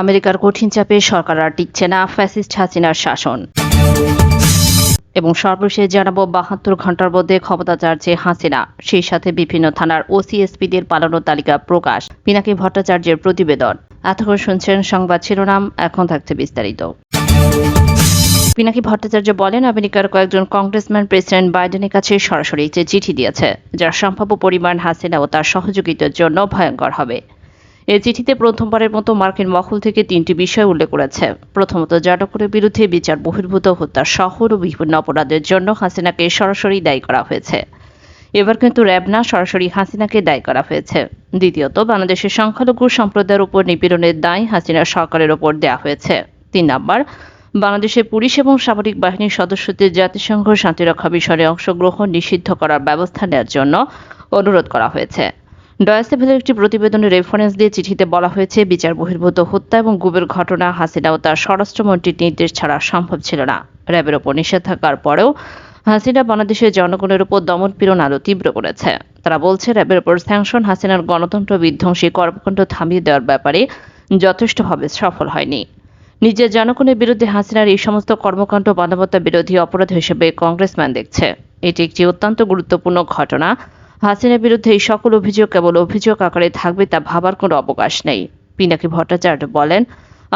আমেরিকার কঠিন চাপে সরকার আর টিকছে না ফ্যাসিস্ট হাসিনার শাসন। এবং সর্বশেষ জানাব, বাহাত্তর ঘণ্টার মধ্যে ক্ষমতা চাচ্ছে হাসিনা। সেই সাথে বিভিন্ন থানার ওসিএসপিদের পালানো তালিকা প্রকাশ। পিনাকি ভট্টাচার্যের প্রতিবেদন। এতক্ষণ শুনছেন সংবাদ শিরোনাম, এখন থাকছে বিস্তারিত। পিনাকি ভট্টাচার্য বলেন, আমেরিকার কয়েকজন কংগ্রেসম্যান প্রেসিডেন্ট বাইডেনের কাছে সরাসরি যে চিঠি দিয়েছে, যার সম্ভাব্য পরিমাণ হাসিনা ও তার সহযোগিতার জন্য ভয়ঙ্কর হবে। এই চিঠিতে প্রথমবারের মতো মার্কিন মহল থেকে তিনটি বিষয় উল্লেখ করেছে। প্রথমত জাটকের বিরুদ্ধে বিচার বহির্ভূত হত্যা সহ ও বিভিন্ন অপরাধের জন্য হাসিনাকে সরাসরি দায়ী করা হয়েছে। এবার কিন্তু র্যাব না সরাসরি হাসিনাকে দায়ী করা হয়েছে। দ্বিতীয়ত, বাংলাদেশের সংখ্যালঘু সম্প্রদায়ের উপর নিপীড়নের দায় হাসিনা সরকারের ওপর দেওয়া হয়েছে। তিন নম্বর, বাংলাদেশের পুলিশ এবং সামরিক বাহিনীর সদস্যদের জাতিসংঘ শান্তিরক্ষা বিষয়ে অংশগ্রহণ নিষিদ্ধ করার ব্যবস্থা নেওয়ার জন্য অনুরোধ করা হয়েছে। ডয়াসেভেলের একটি প্রতিবেদনে রেফারেন্স দিয়ে চিঠিতে বলা হয়েছে, বিচার বহির্ভূত হত্যা এবং গুবের ঘটনা, হাসিনা ও তার স্বরাষ্ট্রমন্ত্রীর নির্দেশ ছাড়া সম্ভব ছিল না। র্যাবের ওপর নিষেধ থাকার পরেও হাসিনা বাংলাদেশের জনগণের উপর দমন পীড়ন আরও তীব্র করেছে। তারা বলছে, র্যাবের ওপর স্যাংশন হাসিনার গণতন্ত্র বিধ্বংসী কর্মকাণ্ড থামিয়ে দেওয়ার ব্যাপারে যথেষ্টভাবে সফল হয়নি। নিজের জনগণের বিরুদ্ধে হাসিনার এই সমস্ত কর্মকাণ্ড মানবতা বিরোধী অপরাধ হিসেবে কংগ্রেসম্যান দেখছে। এটি একটি অত্যন্ত গুরুত্বপূর্ণ ঘটনা। হাসিনার বিরুদ্ধে এই সকল অভিযোগ কেবল অভিযোগ আকারে থাকবে তা ভাবার কোনো অবকাশ নেই। পিনাকি ভট্টাচার্য বলেন,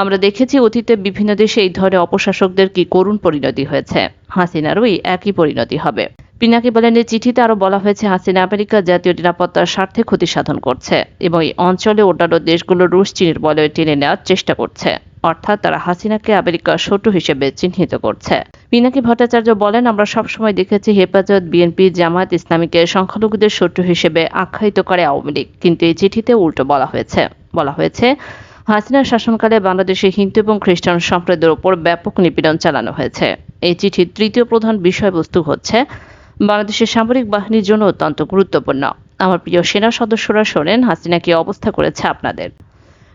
আমরা দেখেছি অতীতে বিভিন্ন দেশে এই ধরনের অপশাসকদের কি করুণ পরিণতি হয়েছে। হাসিনারও এই একই পরিণতি হবে। পিনাকি বলেন, এই চিঠিতে আরও বলা হয়েছে, হাসিনা আমেরিকার জাতীয় নিরাপত্তার স্বার্থে ক্ষতি সাধন করছে এবং এই অঞ্চলে অন্যান্য দেশগুলো রুশ, চীনের বলয়ে টেনে নেওয়ার চেষ্টা করছে। অর্থাৎ তারা হাসিনাকে আমেরিকার শত্রু হিসেবে চিহ্নিত করছে। পিনাকি ভট্টাচার্য বলেন, আমরা সবসময় দেখেছি হেফাজত বিএনপি জামায়াত ইসলামীকে সংখ্যালঘুদের শত্রু হিসেবে আখ্যায়িত করে আওয়ামী লীগ, কিন্তু এই চিঠিতে উল্টো বলা হয়েছে। বলা হয়েছে, হাসিনার শাসনকালে বাংলাদেশে হিন্দু এবং খ্রিস্টান সম্প্রদায়ের ওপর ব্যাপক নিপীড়ন চালানো হয়েছে। এই চিঠির তৃতীয় প্রধান বিষয়বস্তু হচ্ছে, বাংলাদেশের সামরিক বাহিনীর জন্য অত্যন্ত গুরুত্বপূর্ণ। আমার প্রিয় সেনা সদস্যরা শোনেন, হাসিনা কি অবস্থা করেছে আপনাদের?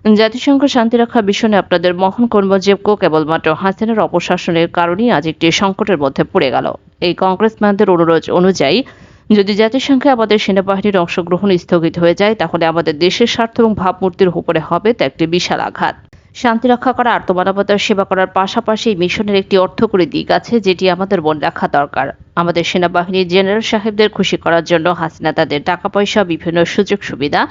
জাতিসংঘ শান্তিরক্ষা মিশনে আপনাদের মহান কো কেবলমাত্র হাসিনার অপশাসনের কারণেই আজ একটি সংকটের মধ্যে পড়ে গেল। এই কংগ্রেসম্যানদের অনুরোধ অনুযায়ী, যদি জাতিসংঘে আমাদের সেনাবাহিনীর অংশগ্রহণ স্থগিত হয়ে যায়, তাহলে আমাদের দেশের স্বার্থ এবং ভাবমূর্তির উপরে হবে তা একটি বিশাল আঘাত। শান্তি রক্ষা করা, আত্মমানবতার সেবা করার পাশাপাশি মিশনের একটি অর্থকরী দিক আছে, যেটি আমাদের মনে রাখা দরকার। আমাদের সেনাবাহিনীর জেনারেল সাহেবদের খুশি করার জন্য হাসিনা তাদের টাকা পয়সা বিভিন্ন সুযোগ সুবিধা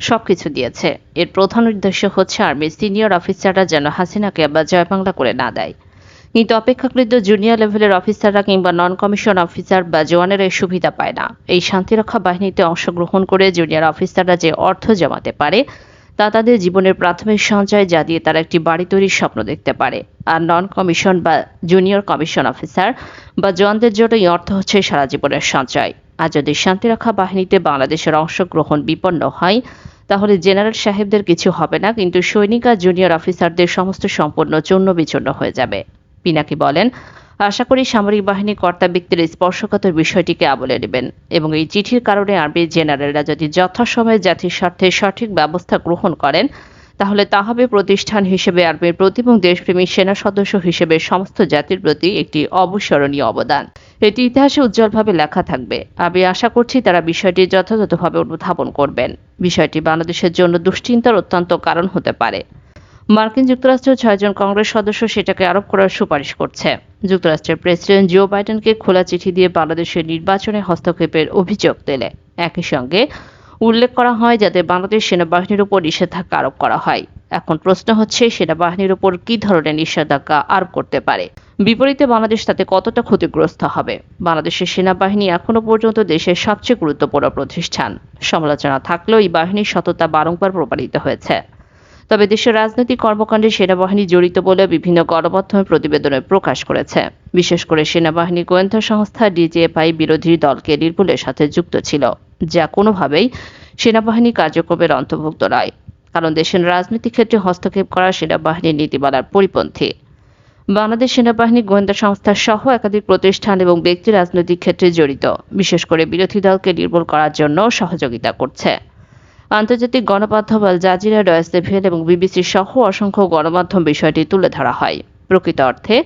সবকিছু দিয়েছে। এর প্রধান উদ্দেশ্য হচ্ছে আর্মির সিনিয়র অফিসাররা যেন হাসিনাকে আবার জয়বাংলা করে না দেয়। কিন্তু অপেক্ষাকৃত জুনিয়র লেভেলের অফিসাররা কিংবা নন কমিশন অফিসার বা জওয়ানেরা এই সুবিধা পায় না। এই শান্তিরক্ষা বাহিনীতে অংশগ্রহণ করে জুনিয়র অফিসাররা যে অর্থ জমাতে পারে তা তাদের জীবনের প্রাথমিক সঞ্চয় যা দিয়ে তারা একটি বাড়ি তৈরির স্বপ্ন দেখতে পারে। আর নন কমিশন বা জুনিয়র কমিশন অফিসার বা জওয়ানদের জন্য এই অর্থ হচ্ছে সারা জীবনের সঞ্চয়। আর যদি শান্তিরক্ষা বাহিনীতে বাংলাদেশের অংশগ্রহণ বিপন্ন হয়, তাহলে জেনারেল সাহেবদের কিছু হবে না, কিন্তু সৈনিক আর জুনিয়র অফিসারদের সমস্ত সম্পূর্ণ চূর্ণ বিচূর্ণ হয়ে যাবে। পিনাকি বলেন আশা করি সামরিক বাহিনী কর্তা ব্যক্তির স্পর্শকাতর বিষয়টিকে আমলে নেবেন এবং এই চিঠির কারণে আর্মি জেনারেলরা যদি যথাসময়ে জাতির স্বার্থে সঠিক ব্যবস্থা গ্রহণ করেন, তাহলে তা হবে প্রতিষ্ঠান হিসেবে আর্মির প্রতি এবং দেশপ্রেমী সেনা সদস্য হিসেবে সমস্ত জাতির প্রতি একটি অবিস্মরণীয় অবদান। এটি ইতিহাসে উজ্জ্বলভাবে লেখা থাকবে। আমি আশা করছি তারা বিষয়টি যথাযথভাবে অনুধাবন করবেন। বিষয়টি বাংলাদেশের জন্য দুশ্চিন্তার অত্যন্ত কারণ হতে পারে। মার্কিন যুক্তরাষ্ট্রের ছয়জন কংগ্রেস সদস্য সেটাকে আরোপ করার সুপারিশ করছে। যুক্তরাষ্ট্রের প্রেসিডেন্ট জিও বাইডেনকে খোলা চিঠি দিয়ে বাংলাদেশের নির্বাচনে হস্তক্ষেপের অভিযোগ দিলে। একই সঙ্গে উল্লেখ করা হয় যাতে বাংলাদেশ সেনাবাহিনীর উপর নিষেধাজ্ঞা আরোপ করা হয়। এখন প্রশ্ন হচ্ছে, সেনাবাহিনীর উপর কি ধরনের নিষেধাজ্ঞা আরোপ করতে পারে? বিপরীতে বাংলাদেশ তাতে কতটা ক্ষতিগ্রস্ত হবে? বাংলাদেশের সেনাবাহিনী এখনও পর্যন্ত দেশের সবচেয়ে গুরুত্বপূর্ণ প্রতিষ্ঠান। সমালোচনা থাকলেও এই বাহিনীর সততা বারংবার প্রমাণিত হয়েছে। তবে দেশের রাজনৈতিক কর্মকাণ্ডে সেনাবাহিনী জড়িত বলে বিভিন্ন গণমাধ্যমে প্রতিবেদনে প্রকাশ করেছে। বিশেষ করে সেনাবাহিনী গোয়েন্দা সংস্থা ডিজিএফআই বিরোধী দলকে নির্মূলের সাথে যুক্ত ছিল, যা কোনোভাবেই সেনাবাহিনী কার্যক্রমের অন্তর্ভুক্ত নয়, কারণ দেশের রাজনৈতিক ক্ষেত্রে হস্তক্ষেপ করা সেনাবাহিনীর নীতিমালার পরিপন্থী। বাংলাদেশ সেনাবাহিনী গোয়েন্দা সংস্থা সহ একাধিক প্রতিষ্ঠান এবং ব্যক্তি রাজনৈতিক ক্ষেত্রে জড়িত, বিশেষ করে বিরোধী দলকে নির্মূল করার জন্য সহযোগিতা করছে। আন্তর্জাতিক গণমাধ্যম আল জাজিরা ডয়েসেভেল এবং বিবিসি সহ অসংখ্য গণমাধ্যম বিষয়টি তুলে ধরা হয়। প্রকৃত অর্থে,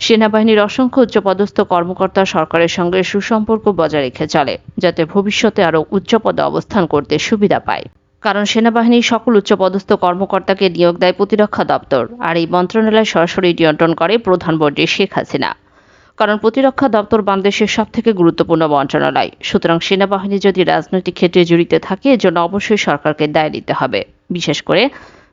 সেনাবাহিনীর অসংখ্য উচ্চপদস্থ কর্মকর্তা সরকারের সঙ্গে সুসম্পর্ক বজায় রেখে চলে, যাতে ভবিষ্যতে আরও উচ্চপদে অবস্থান করতে সুবিধা পায়। কারণ সেনাবাহিনীর সকল উচ্চপদস্থ কর্মকর্তাকে নিয়োগ দেয় প্রতিরক্ষা দপ্তর, আর এই মন্ত্রণালয় সরাসরি নিয়ন্ত্রণ করে প্রধানমন্ত্রী শেখ হাসিনা। কারণ প্রতিরক্ষা দপ্তর বাংলাদেশের সব থেকে গুরুত্বপূর্ণ মন্ত্রণালয়। সুতরাং সেনাবাহিনী যদি রাজনৈতিক ক্ষেত্রে জড়িত থাকে এজন্য অবশ্যই সরকারকে দায় নিতে হবে। বিশেষ করে,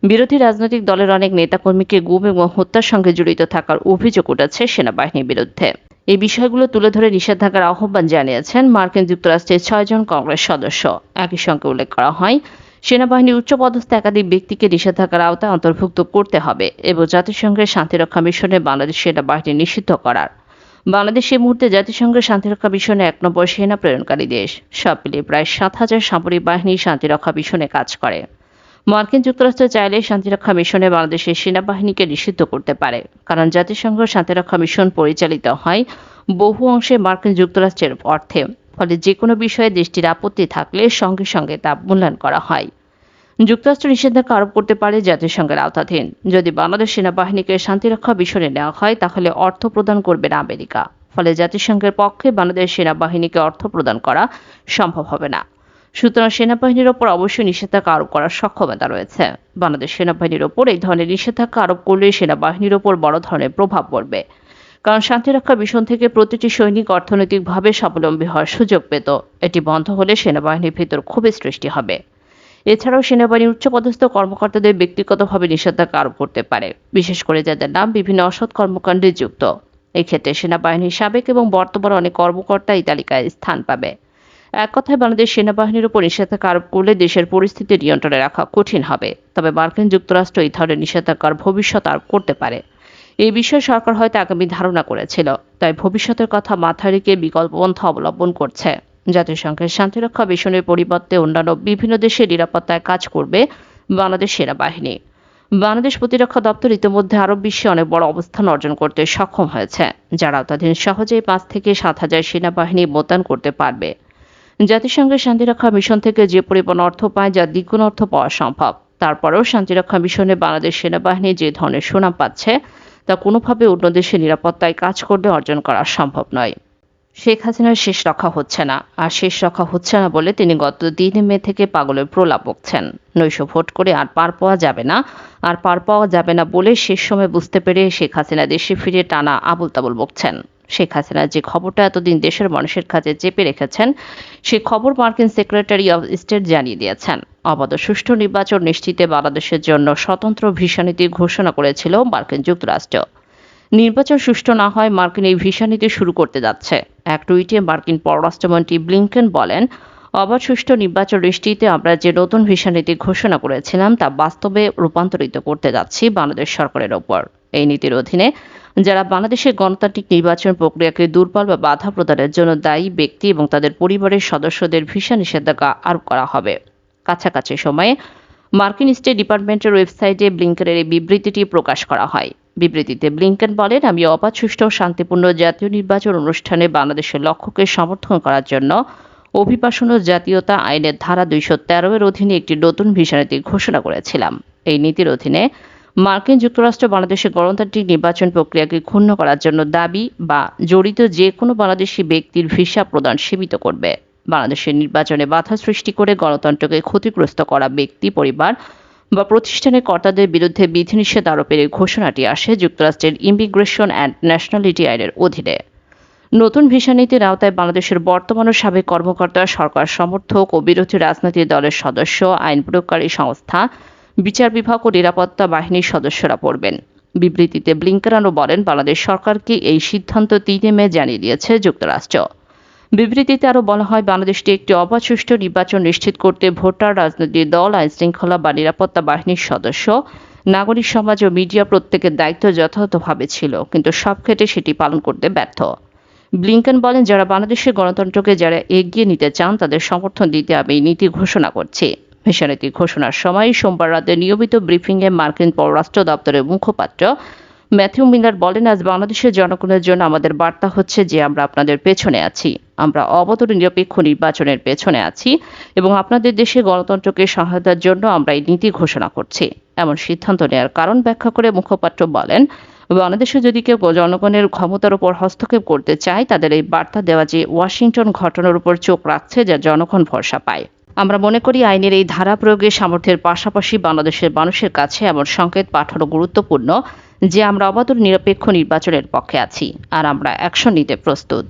বিরোধী রাজনৈতিক দলের অনেক নেতাকর্মীকে গুম এবং হত্যার সঙ্গে জড়িত থাকার অভিযোগ উঠেছে সেনাবাহিনীর বিরুদ্ধে। এই বিষয়গুলো তুলে ধরে নিষেধাজ্ঞার আহ্বান জানিয়েছেন মার্কিন যুক্তরাষ্ট্রের ছয়জন কংগ্রেস সদস্য। একই সঙ্গে উল্লেখ করা হয় সেনাবাহিনীর উচ্চপদস্থ একাধিক ব্যক্তিকে নিষেধাজ্ঞার আওতায় অন্তর্ভুক্ত করতে হবে। এবং জাতিসংঘের শান্তিরক্ষা মিশনে বাংলাদেশ সেনাবাহিনী নিষিদ্ধ করার বাংলাদেশ এই মুহূর্তে জাতিসংঘের শান্তিরক্ষা মিশনে এক নম্বর সেনা প্রেরণকারী দেশ। সব মিলিয়ে প্রায় সাত হাজার সামরিক বাহিনী শান্তিরক্ষা মিশনে কাজ করে। মার্কিন যুক্তরাষ্ট্র চাইলে শান্তিরক্ষা মিশনে বাংলাদেশের সেনাবাহিনীকে নিষিদ্ধ করতে পারে। কারণ জাতিসংঘ শান্তিরক্ষা মিশন পরিচালিত হয় বহু অংশে মার্কিন যুক্তরাষ্ট্রের অর্থে। ফলে যে কোনো বিষয়ে দেশটির আপত্তি থাকলে সঙ্গে সঙ্গে তা মূল্যায়ন করা হয়। যুক্তরাষ্ট্র নিষেধাজ্ঞা আরোপ করতে পারে জাতিসংঘের আওতাধীন। যদি বাংলাদেশ সেনাবাহিনীকে শান্তিরক্ষা মিশনে নেওয়া হয়, তাহলে অর্থ প্রদান করবে না আমেরিকা। ফলে জাতিসংঘের পক্ষে বাংলাদেশ সেনাবাহিনীকে অর্থ প্রদান করা সম্ভব হবে না। সুতরাং সেনাবাহিনীর ওপর অবশ্যই নিষেধাজ্ঞা আরোপ করার সক্ষমতা রয়েছে। বাংলাদেশ সেনাবাহিনীর ওপর এই ধরনের নিষেধাজ্ঞা আরোপ করলে সেনাবাহিনীর ওপর বড় ধরনের প্রভাব পড়বে। কারণ শান্তিরক্ষা মিশন থেকে প্রতিটি সৈনিক অর্থনৈতিকভাবে স্বাবলম্বী হওয়ার সুযোগ পেত। এটি বন্ধ হলে সেনাবাহিনীর ভিতর ক্ষোভের সৃষ্টি হবে। এছাড়াও সেনাবাহিনীর উচ্চপদস্থ কর্মকর্তাদের ব্যক্তিগতভাবে নিষেধাজ্ঞা আরোপ করতে পারে। বিশেষ করে যাদের নাম বিভিন্ন অসৎ কর্মকাণ্ডে যুক্ত। এক্ষেত্রে সেনাবাহিনীর সাবেক এবং বর্তমান অনেক কর্মকর্তা এই তালিকায় স্থান পাবে। এক কথায় বাংলাদেশ সেনাবাহিনীর উপর নিষেধাজ্ঞা আরোপ করলে দেশের পরিস্থিতি নিয়ন্ত্রণে রাখা কঠিন হবে। তবে মার্কিন যুক্তরাষ্ট্র এই ধরনের নিষেধাজ্ঞার ভবিষ্যৎ আরোপ করতে পারে। এই বিষয়ে সরকার হয়তো আগামী ধারণা করেছিল, তাই ভবিষ্যতের কথা মাথায় রেখে বিকল্প পন্থা অবলম্বন করছে। জাতিসংঘের শান্তিরক্ষা মিশনের পরিবর্তে অন্যান্য বিভিন্ন দেশের নিরাপত্তায় কাজ করবে বাংলাদেশ সেনাবাহিনী। বাংলাদেশ প্রতিরক্ষা দপ্তর ইতিমধ্যে আরব বিশ্বে অনেক বড় অবস্থান অর্জন করতে সক্ষম হয়েছে, যারা আওতাধীন সহজেই পাঁচ থেকে সাত হাজার সেনাবাহিনী মোতায়েন করতে পারবে। জাতিসংঘের শান্তিরক্ষা মিশন থেকে যে পরিমাণ অর্থ পায় যা দ্বিগুণ অর্থ পাওয়া সম্ভব, তারপরেও শান্তিরক্ষা মিশনে বাংলাদেশ সেনাবাহিনী যে ধরনের সুনাম পাচ্ছে, তা কোনোভাবে অন্য দেশের নিরাপত্তায় কাজ করলে অর্জন করা সম্ভব নয়। শেখ হাসিনার শেষ রক্ষা হচ্ছে না, আর শেষ রক্ষা হচ্ছে না বলে তিনি গত তিন মে থেকে পাগলের প্রলাপ বকছেন। নৈশ ভোট করে আর পার পাওয়া যাবে না, আর পার পাওয়া যাবে না বলে শেষ সময় বুঝতে পেরে শেখ হাসিনা দেশে ফিরে টানা আবুল তাবুল বকছেন। শেখ হাসিনা যে খবরটা এতদিন দেশের মানুষের কাছে চেপে রেখেছেন, সে খবর মার্কিন সেক্রেটারি অব স্টেট জানিয়ে দিয়েছেন। অবাধ সুষ্ঠু নির্বাচন নিশ্চিতে বাংলাদেশের জন্য স্বতন্ত্র ভিসা নীতি ঘোষণা করেছিল মার্কিন যুক্তরাষ্ট্র। নির্বাচন সুষ্ঠু না হয় মার্কিন এই ভিসা নীতি শুরু করতে যাচ্ছে। এক টুইটে মার্কিন পররাষ্ট্রমন্ত্রী ব্লিংকেন বলেন, অবাধ সুষ্ঠু নির্বাচন দৃষ্টিতে আমরা যে নতুন ভিসা নীতি ঘোষণা করেছিলাম তা বাস্তবে রূপান্তরিত করতে যাচ্ছি বাংলাদেশ সরকারের ওপর। এই নীতির অধীনে যারা বাংলাদেশের গণতান্ত্রিক নির্বাচন প্রক্রিয়াকে দুর্বল বা বাধা প্রদানের জন্য দায়ী ব্যক্তি এবং তাদের পরিবারের সদস্যদের ভিসা নিষেধাজ্ঞা আরোপ করা হবে। কাছাকাছি সময়ে মার্কিন স্টেট ডিপার্টমেন্টের ওয়েবসাইটে ব্লিংকেনের এই বিবৃতিটি প্রকাশ করা হয়। বিবৃতিতে ব্লিংকেন বলেন, আমি অবাধ সুষ্ঠু শান্তিপূর্ণ জাতীয় নির্বাচন অনুষ্ঠানে বাংলাদেশের লক্ষ্যকে সমর্থন করার জন্য অভিবাসন ও জাতীয়তা আইনের ধারা দুইশো তেরো এর অধীনে একটি নতুন ভিসা নীতি ঘোষণা করেছিলাম। এই নীতির অধীনে মার্কিন যুক্তরাষ্ট্র বাংলাদেশের গণতান্ত্রিক নির্বাচন প্রক্রিয়াকে ক্ষুণ্ণ করার জন্য দাবি বা জড়িত যে কোনো বাংলাদেশি ব্যক্তির ভিসা প্রদান সীমিত করবে। বাংলাদেশের নির্বাচনে বাধা সৃষ্টি করে গণতন্ত্রকে ক্ষতিগ্রস্ত করা ব্যক্তি, পরিবার বা প্রতিষ্ঠানের কর্তাদের বিরুদ্ধে বিধিনিষেধ আরোপের ঘোষণাটি আসে যুক্তরাষ্ট্রের ইমিগ্রেশন অ্যান্ড ন্যাশনালিটি আইনের অধীনে। নতুন ভিসা নীতির আওতায় বাংলাদেশের বর্তমান ও সাবেক কর্মকর্তা, সরকার সমর্থক ও বিরোধী রাজনৈতিক দলের সদস্য, আইন প্রয়োগকারী সংস্থা, বিচার বিভাগ ও নিরাপত্তা বাহিনীর সদস্যরা পড়বেন। বিবৃতিতে আরও বলেন, বাংলাদেশ সরকারকে এই সিদ্ধান্ত তিনে মে জানিয়ে দিয়েছে যুক্তরাষ্ট্র। বিবৃতিতে আরও বলা হয়, বাংলাদেশটি একটি অবাধ নির্বাচন নিশ্চিত করতে ভোটার রাজনৈতিক দল, আইন শৃঙ্খলা বা নিরাপত্তা বাহিনীর সদস্য, নাগরিক সমাজ ও মিডিয়া প্রত্যেকের দায়িত্ব যথাযথভাবে ছিল, কিন্তু সব ক্ষেত্রে সেটি পালন করতে ব্যর্থ। ব্লিংকেন বলেন, যারা বাংলাদেশের গণতন্ত্রকে যারা এগিয়ে নিতে চান, তাদের সমর্থন দিতে আমি নীতি ঘোষণা করছি। ভিসানীতি ঘোষণার সময় সোমবার রাতে নিয়মিত ব্রিফিংয়ে মার্কিন পররাষ্ট্র দপ্তরের মুখপাত্র ম্যাথিউ মিলার বলেন, আজ বাংলাদেশের জনগণের জন্য আমাদের বার্তা হচ্ছে যে আমরা আপনাদের পেছনে আছি। আমরা অবত নিরপেক্ষ নির্বাচনের পেছনে আছি এবং আপনাদের দেশে গণতন্ত্রকে সহায়তার জন্য আমরা এই নীতি ঘোষণা করছি। এমন সিদ্ধান্ত নেওয়ার কারণ ব্যাখ্যা করে মুখপাত্র বলেন, বাংলাদেশে যদি কেউ জনগণের ক্ষমতার উপর হস্তক্ষেপ করতে চায়, তাদের এই বার্তা দেওয়া যে ওয়াশিংটন ঘটনার উপর চোখ রাখছে, যা জনগণ ভরসা পায়। আমরা মনে করি আইনের এই ধারা প্রয়োগের সামর্থ্যের পাশাপাশি বাংলাদেশের মানুষের কাছে এমন সংকেত পাঠানো গুরুত্বপূর্ণ যে আমরা অবাধ নিরপেক্ষ নির্বাচনের পক্ষে আছি, আর আমরা অ্যাকশন নিতে প্রস্তুত।